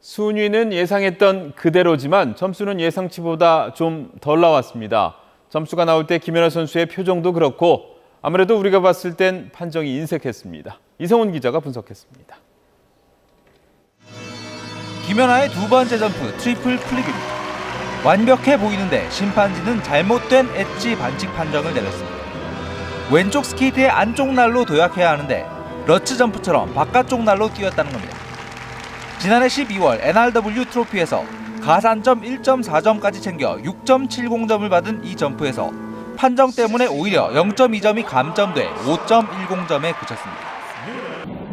순위는 예상했던 그대로지만 점수는 예상치보다 좀 덜 나왔습니다. 점수가 나올 때 김연아 선수의 표정도 그렇고 아무래도 우리가 봤을 땐 판정이 인색했습니다. 이성훈 기자가 분석했습니다. 김연아의 두 번째 점프 트리플 플립입니다. 완벽해 보이는데 심판진은 잘못된 엣지 반칙 판정을 내렸습니다. 왼쪽 스케이트의 안쪽 날로 도약해야 하는데 러츠 점프처럼 바깥쪽 날로 뛰었다는 겁니다. 지난해 12월 NRW 트로피에서 가산점 1.4점까지 챙겨 6.70점을 받은 이 점프에서 판정 때문에 오히려 0.2점이 감점돼 5.10점에 그쳤습니다.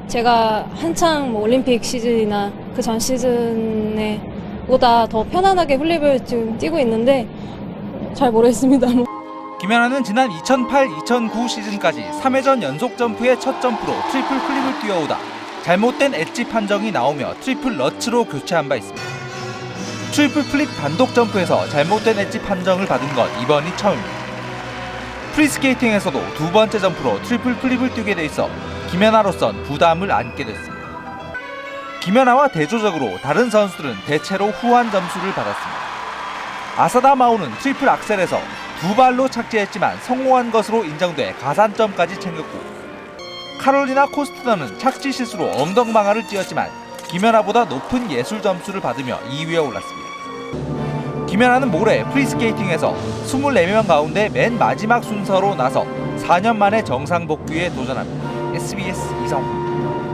제가 한창 뭐 올림픽 시즌이나 그 전 시즌에 보다 더 편안하게 플립을 지금 뛰고 있는데 잘 모르겠습니다. 뭐. 김연아는 지난 2008-2009 시즌까지 3회전 연속 점프의 첫 점프로 트리플 플립을 뛰어오다 잘못된 엣지 판정이 나오며 트리플 러츠로 교체한 바 있습니다. 트리플 플립 단독 점프에서 잘못된 엣지 판정을 받은 건 이번이 처음입니다. 프리스케이팅에서도 두 번째 점프로 트리플 플립을 뛰게 돼 있어 김연아로선 부담을 안게 됐습니다. 김연아와 대조적으로 다른 선수들은 대체로 후한 점수를 받았습니다. 아사다 마오는 트리플 악셀에서 두 발로 착지했지만 성공한 것으로 인정돼 가산점까지 챙겼고 카롤리나 코스트너는 착지 실수로 엉덩방아를 찧었지만 김연아보다 높은 예술 점수를 받으며 2위에 올랐습니다. 김연아는 모레 프리스케이팅에서 24명 가운데 맨 마지막 순서로 나서 4년 만에 정상 복귀에 도전합니다. SBS 이성훈